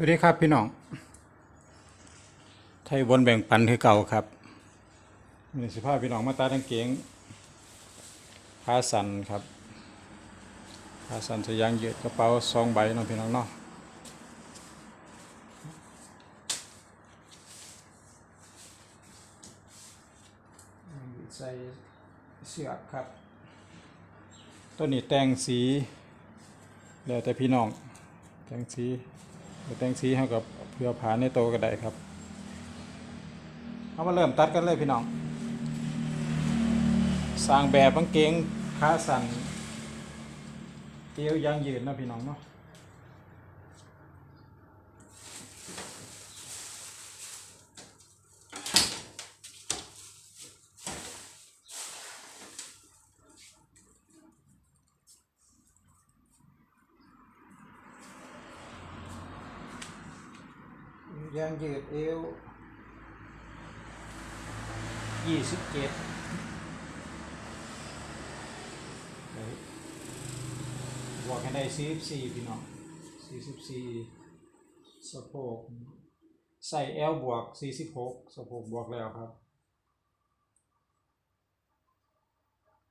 สวัสดีครับพี่น้อง ไทยวนแบ่งปันคือเก่าครับมีสิภาพพี่น้องมาตาทั้งเกงขาสันครับขาสันสยางเยืดกระเป๋าสองใบน้องพี่น้องเนาะใส่เสื้อครับ ตัวนี้แต่งสี แล้วแต่พี่น้อง แต่งสี หรือแต่งสีให้กับเพื่อผานในโตก็ได้ครับเอามาเริ่มตัดกันเลยพี่น้อง สร้างแบบกางเกงขาสั่นเตียวยางยืดนะพี่น้องเนาะ ยางยืดเอวยี่สิบเจ็ดบวกกันได้สี่สิบสี่พี่น้องสี่สิบสี่สะโพกใส่เอลบวกสี่สิบหกสะโพกบวกแล้วครับ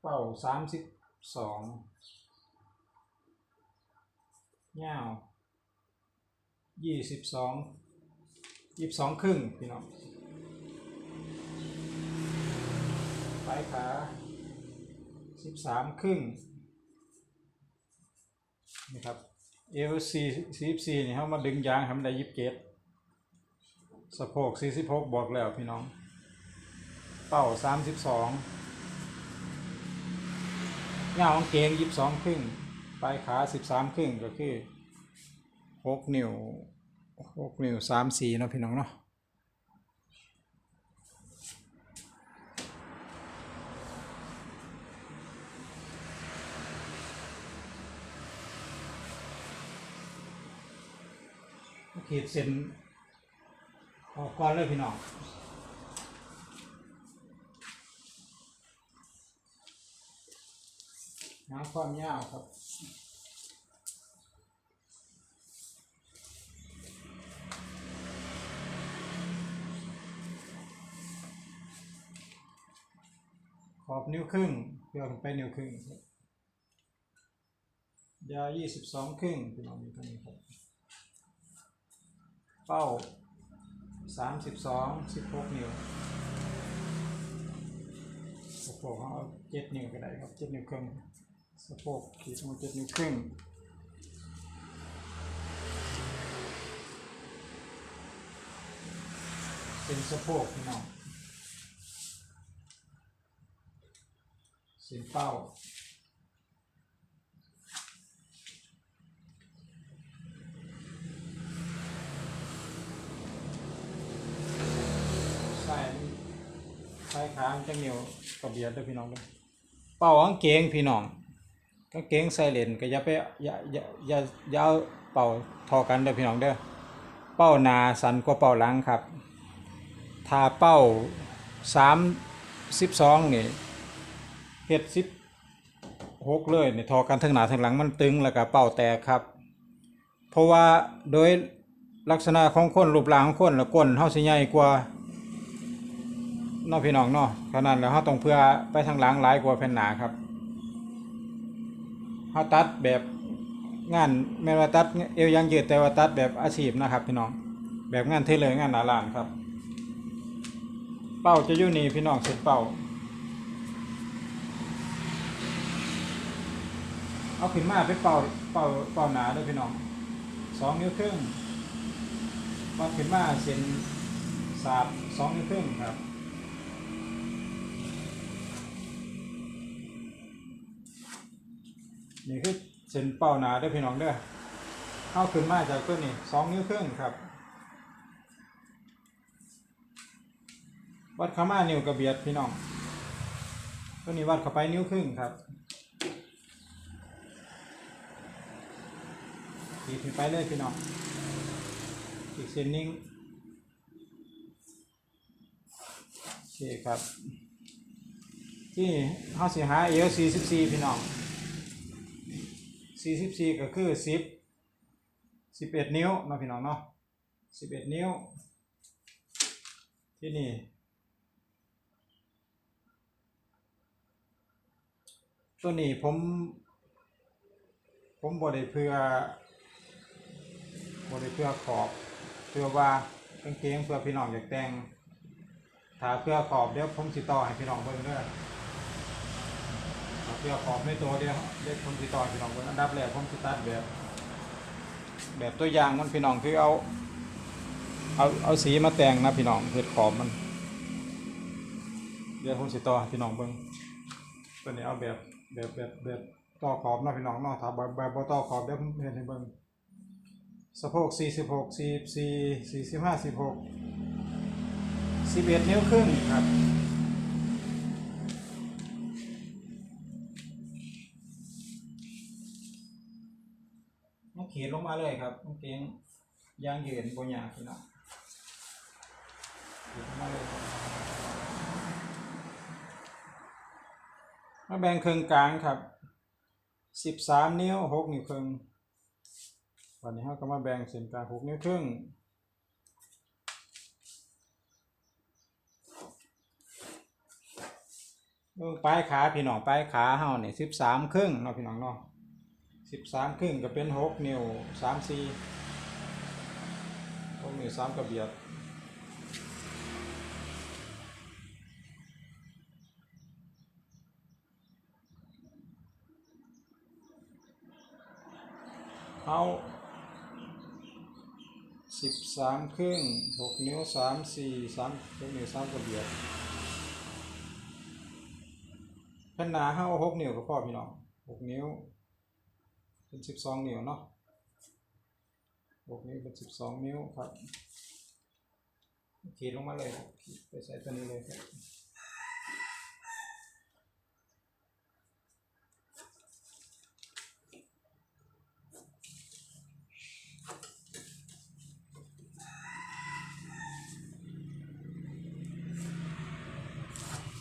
เป้าสามสิบสองยาวยี่สิบสอง ยี่สิบสองครึ่งพี่น้องปลายขาสิบสามครึ่งนี่ครับเอวสี่สี่สี่นี่เขามาดึงยางทำได้ยิบเกตสะโพกสี่สิบหกบอกแล้วพี่น้อง เป้าสามสิบสองเงากางเกงยิบสองครึ่ง ปลายขาสิบสามครึ่งก็คือหกนิ้ว หกนิ้วสามสี่เนาะพี่น้องเนาะขีดเส้นออกก่อนเลยพี่น้องน้ำความยาวครับ ขอบนิ้วครึ่งเพื่อไปนิ้วครึ่งยาวยี่สิบสองครึ่งพี่น้องมีตรงนี้ครับเป้าสามสิบสองสิบหกนิ้วสะโพกเขาเอาเจ็ดนิ้วก็ได้ครับเจ็ดนิ้วครึ่งสะโพกขีดมาเจ็ดนิ้วครึ่งเป็นสะโพกพี่น้อง เส้นเป้าใส่ใส่ขามันจะเหนียวกระเบียดเด้วยพี่น้องเด้วยเป่ากางเกงพี่น้องกางเกงใส่เลนก็อย่าไปอย่าอย่าอย่าอย่าเป่าทอกันเด้อพี่น้องเด้อเป้านาสันกว่าเป้าหลังครับถ้าเป้าสามสิบสองนี่ เฮ็ดสิบหกเลยนี่ทอกันทั้งหน้าทั้งหลังมันตึงแล้วก็เป้าแตกครับ เพราะว่าโดยลักษณะของคนรูปร่างของคนแล้วก้นเฮาสิใหญ่กว่านอกพี่น้องเนาะขนาดแล้วเขาต้องเพื่อไปทางหลังหลายกว่าแผ่นหนาครับเขาตัดแบบงานไม่ว่าตัดเอวยังยืดแต่ว่าตัดแบบอาชีพนะครับ พี่น้องแบบงานเทเลอร์งานหนาลานครับ เป้าจะอยู่นี่พี่น้องเสร็จเป้า เอาขึ้นมาไปเป่าเป่าเป่าหนาด้วยพี่น้องสองนิ้วครึ่งวัดขึ้นมาเส้นสาบสองนิ้วครึ่งครับนี่คือเส้นเป้าหนาด้อพี่น้องเด้อเข้าขึ้นมาจากตัวนี้สองนิ้วครึ่งครับวัดขามานิ้วกระเบียดพี่น้องตัวนี้วัดเข้าไปนิ้วครึ่งครับ ขีดขึ้นไปเลยพี่น้องอีกเส้นนิ่งโอเคครับ ที่ห้าสี่หาเอลสี่สิบสี่พี่น้อง44ก็คือ10 11นิ้วนะพี่น้องเนาะสิบเอ็ดนิ้ว ที่นี่ตัวนี้ผม ผมบริเพื่อ บริเพื่อขอบเพื่อว่ากางเกงเพื่อพี่น้องอยากแต่งถ้าเพื่อขอบเดี๋ยวผมสิต่อให้พี่น้องเบิ่งเด้อถ้าเพื่อขอบในตัวเดียวเดี๋ยวผมสิต่อพี่น้องเบิ่งอันดับแรกผมสิตัดแบบ แบบตัวอย่างมันพี่น้องคือเอา เอาเอาสีมาแต่งนะพี่น้องเฮ็ดขอบมัน เดี๋ยวผมสิต่อพี่น้องเบิ่งตัวนี้เอาแบบแบบแบบแบบต่อขอบนะพี่น้องเนาะถ้าแบบแบบต่อขอบเดี๋ยวผมเฮ็ดให้เบิ่ง สะโพก46 44 45 16 11นิ้วครึ่งครับมันขีดลงมาเลยครับกางเกงยางยืนบนยางพี่น้องขีดลงมาเลยมาแบ่งครึ่งกลางครับสิบสามนิ้วหกนิ้วครึ่ง วันนี้เราก็มาแบ่งเส้นกลางหกนิ้วครึ่งเบิ่งปลายขาพี่น้องปลายขาเฮาเนี่ยสิบสามครึ่งเนาะพี่น้องเนาะสิบสามครึ่งก็เป็นหกนิ้วสามสี่หกนิ้วสามกระเบียดเอา สิบสามครึ่งหกนิ้วสามสี่สามหกนิ้วสามกระเบียดแผ่นหนาเฮาหกนิ้วก็พอพี่น้องหกนิ้ว เป็นสิบสองนิ้วเนาะหกนิ้วเป็นสิบสองนิ้วครับขีดลงมาเลยขีดไปใส่ตัวนี้เลยครับ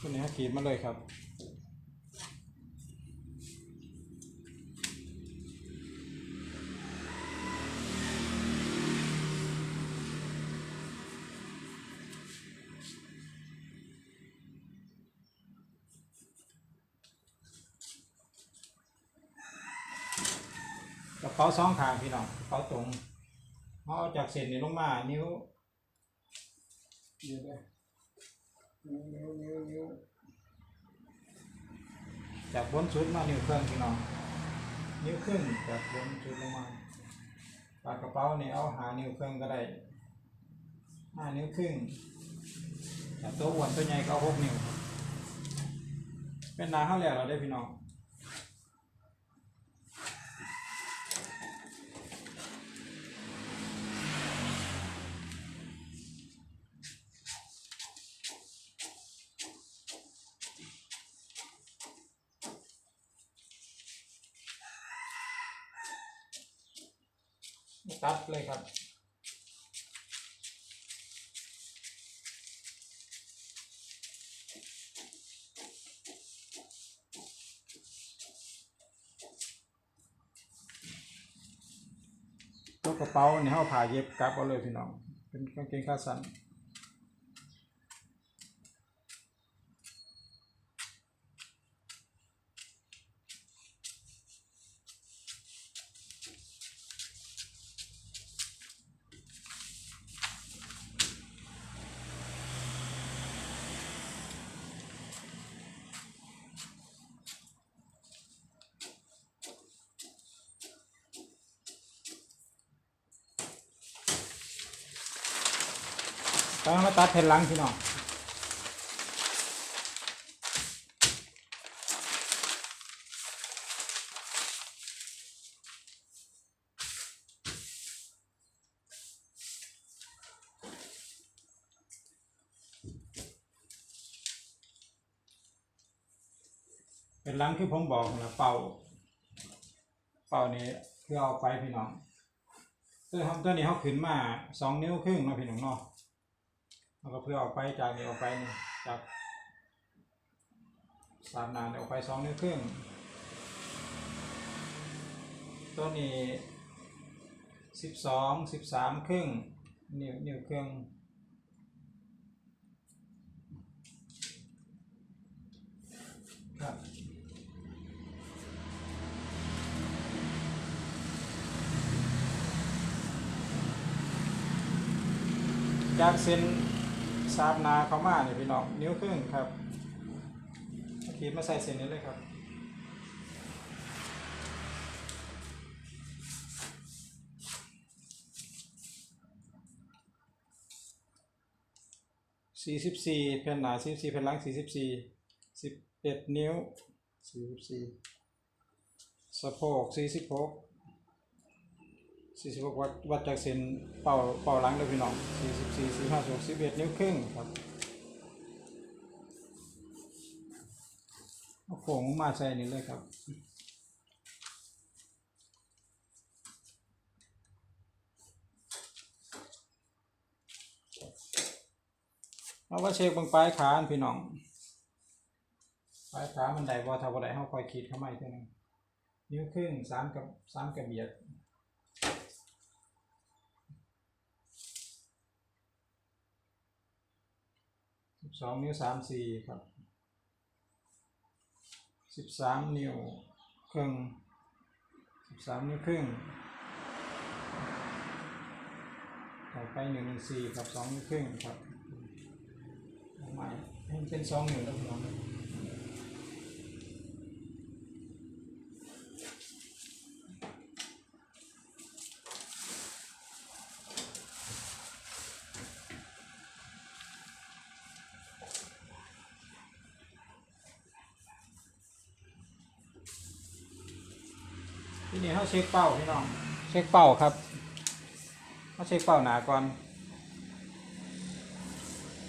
ตัวนี้ขีดมา เลยครับกระเป๋าสองข้างพี่น้องกระเป๋าตรงเอาจากเส้นนี้ลงมา นิ้วเดี๋ยวเด้อนิ้วนิ้วนิ้วนิ้ว จากบนสุดมานิ้วเครื่องพี่น้องนิ้วครึ่งจากบนสุดลงมาปากกระเป๋านี่เอาหานิ้วเครื่องก็ได้ห้านิ้วครึ่งจากตัวอ้วนตัวใหญ่ก็เอาหกนิ้วเป็นนาเท่าแล้วเราได้พี่น้อง ตัดเลยครับ ตัวกระเป๋าเนี่ยเขาผ่าเย็บกลับเอาเลยพี่น้อง เป็นกางเกงขาสั้น ต้องมาตัดแผ่นหลังพี่น้องเป็นหลังคือผมบอกนะเป่า เป่านี้คือเอาไปพี่น้องตัวทำตัวนี้เขาขึ้นมาสองนิ้วครึ่งนะพี่น้องเนาะ แล้วก็เพื่อเอาไปจากนี้ออกไปจากสามนานออกไปสองนิ้วครึ่งตัวนี้สิบสองสิบสามครึ่งนิ้วนิ้วเครื่งครับจากเส้น สามนาเขามาเนี่ยพี่น้องนิ้วครึ่งครับเอาขีดมาใส่เส้นนี้เลยครับสี่สิบสี่แผ่นหนาสี่สิบสี่แผ่นหลังสี่สิบสี่สิบเอ็ดนิ้วสี่สิบสี่สะโพกสี่สิบหก สี่สิบหกวัดวัดจากเส้นเป่าเป่าหลังเลยพี่น้องสี่สิบสี่สี่ห้าหกสิบเอ็ดนิ้วครึ่งครับเอาโค้งมาใส่นี่เลยครับเอาว่าเช็คบางปลายขานพี่น้องปลายขามันได้บ่ถ้าบ่ได้เฮาคอยขีดเข้ามาอีกเทีนึงนิ้วครึ่งสามกับสามกับเบียด สองนิ้วสามสี่ครับสิบสามนิ้วครึ่งสิบสามนิ้วครึ่งต่อไปหนึ่งหนึ่งสี่ครับสองนิ้วครึ่งครับเอาใหม่ให้มันเป็นสองนิ้วแล้วน้องทีนี้ เขาเช็คเป้าพี่น้อง เช็คเป้าครับเขาเช็คเป้าหนาก่อน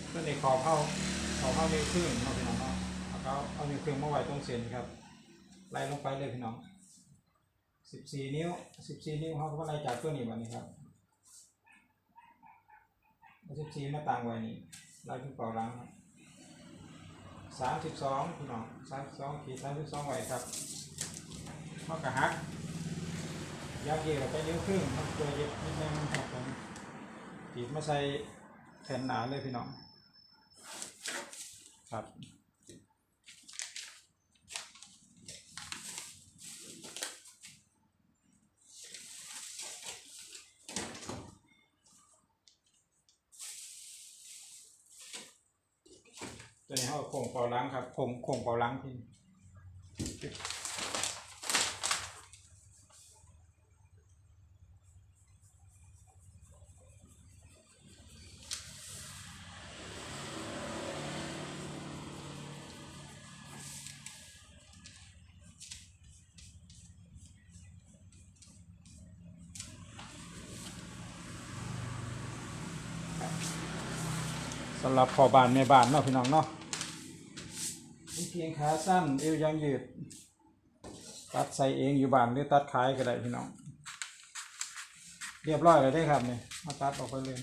เพื่อในขอบเข้าขอบเข้านิ้วครึ่งเนาะพี่น้องเนาะเอาเขาเอานิ้วครึ่งมาไว้ตรงเส้นครับ ไล่ลงไปเลยพี่น้องสิบสี่นิ้วสิบสี่นิ้วเขาก็ไล่จากตัวนี้วันนี้ครับสิบสี่มาต่างไว้นี่ไล่ขึ้นเป่าหลังสามสิบสองพี่น้องสามสิบสองขีดสามสิบสองไว้ครับเขากระหัก ยาวเกี่ยไปนิ้วครึ่งครับตัวเย็บนิดนึงครับผมตีบมาใส่แผ่นหนาเลยพี่น้องครับตัวนี้เขาโค้งเป่าล้างครับโค้งโค้งเป่าล้างพี่ สำหรับพอบานแม่บานเนาะพี่น้องเนาะมีเพียงขาสั้นเอวยางยืด ตัดใส่เองอยู่บ้านหรือตัดขายก็ได้พี่น้อง เรียบร้อยเลยได้ครับเนี่ยมาตัดออกไปเลย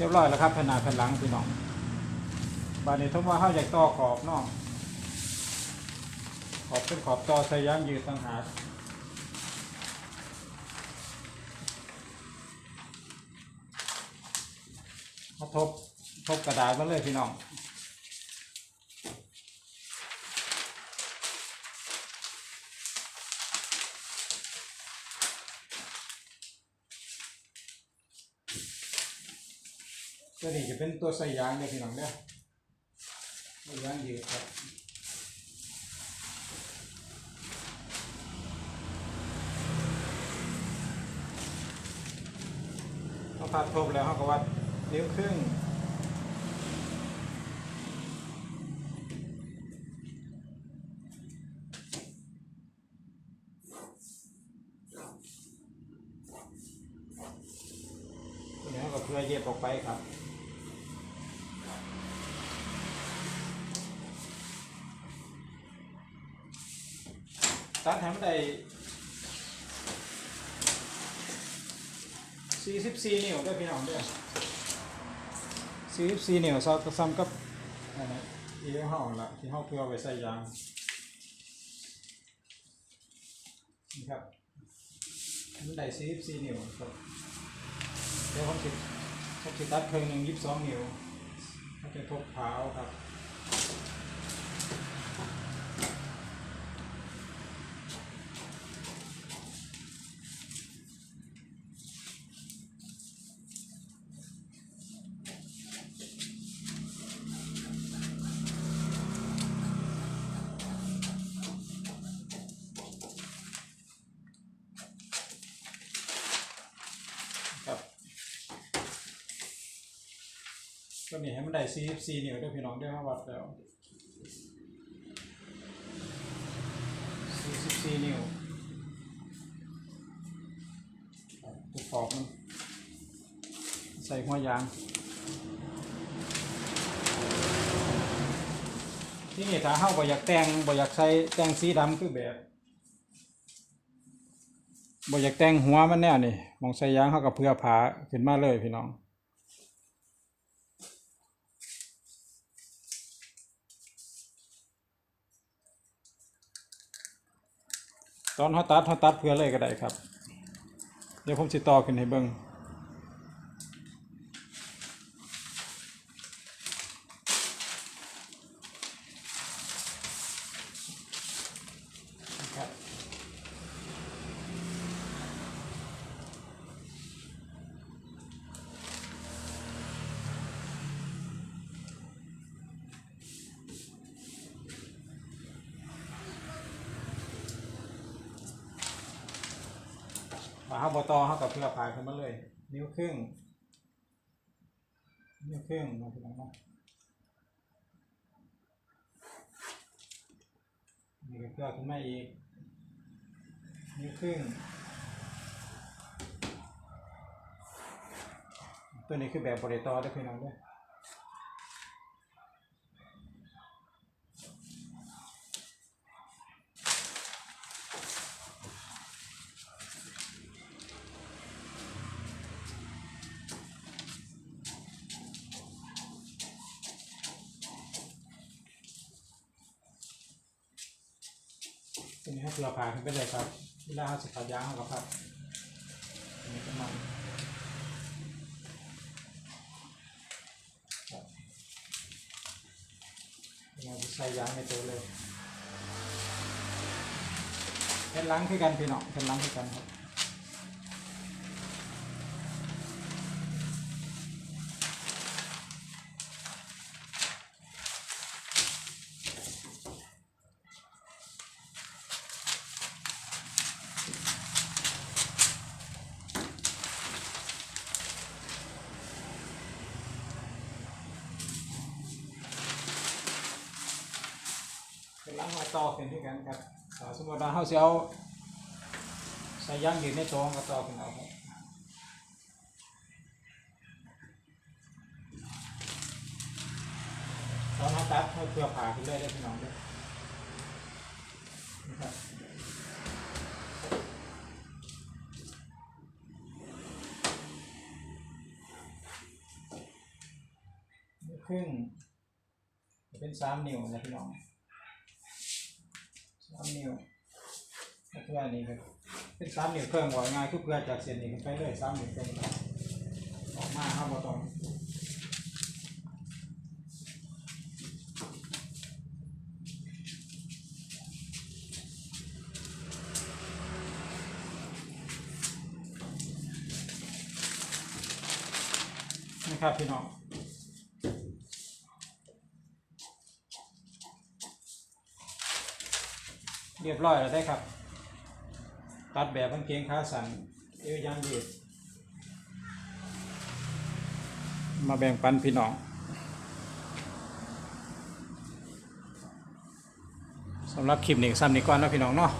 รียบร้อยแล้วครับแผ่นหน้าแผ่นหลังพี่น้องบานนี้ทั้งว่าเข้าจากต่อขอบนอกขอบเป็นขอบต่อใส่ยางยืดต่างหากมาทบทบกระดาษมาเลยพี่น้อง ตัวนี้จะเป็นตัวใส่ยางเลยพี่น้องเนี่ยใส่ยางยืดครับตัดทบแล้วเขาก็วัดนิ้วครึ่งตัวนี้ก็เพื่อเย็บออกไปครับ ตัดให้มันได้44นิ้วด้วยพี่น้องด้วย44นิ้วซ้ำซ้ำกับอันนั้นอีเรื่องละที่เฮาเพื่อไว้ใส่ยางนี่ครับมันได้44นิ้วครับเดี๋ยวผมสิผมสิตัดครึ่งหนึ่ง22นิ้วมันจะทบเท้าครับครับ นี่ให้มันได้44นิ้วด้วยพี่น้องด้วยมาวัดแล้ว44นิ้วครับตัวขอบมันใส่หัวยาง ที่นี่ถ้าเฮาบ่อยากแต่งบ่อยากใส่แต่งสีดำคือแบบบ่อยากแต่งหัวมันแน่นี่มองใส่ยางเฮาก็เพื่อผาขึ้นมาเลยพี่น้อง ตอนเฮาตัดเฮาตัดเพื่อเลยก็ได้ครับ เดี๋ยวผมสิต่อขึ้นให้เบิ่งรับ ฝาห้าบตอห้ากับเพื่อพายขึ้นมาเลย นิ้วครึ่ง นิ้วครึ่งมาถึงนะนี่ก็เพื่อขึ้นมาอีก นิ้วครึ่ง ตัวนี้คือแบบบริตอได้พี่น้องด้วยตัวนี้ให้เพื่อผ่า ขึ้นไปเลยครับเวลาสิขายางเราก็พับนี่ก็มันเราจะใส่ยางในตัวเลยเป็นล้างคือกันพี่น้องเป็นล้างคือกันครับ เป็นล้างมาต่อขึ้นที่กันครับถ้าสมมติว่า เสิเอาใส่ยางยืนในโต๊ะก็ต่อขึ้นเอาครับตอนเขาตัดเขาเพื่อผ่าขึ้นเลยได้พี่น้องด้วยนะครับครึ่งเป็นสามนิ้วนะพี่น้องสามนิ้ว เพื่ออันนี้ก็เป็นสามนิ้วเพิ่มว่าง่ายคือเพื่อจากเส้นนี้ขึ้นไปเลยสามนิ้วเพิ่มออกมาครับบ่ต้องนะครับพี่น้องเรียบร้อยแล้วได้ครับ ตัดแบบกางเกงขาสั้นเอวยางยืดมาแบ่งปันพี่น้องสำหรับคลิปนี้ซ้ำนี้ก่อนนะพี่น้องเนาะ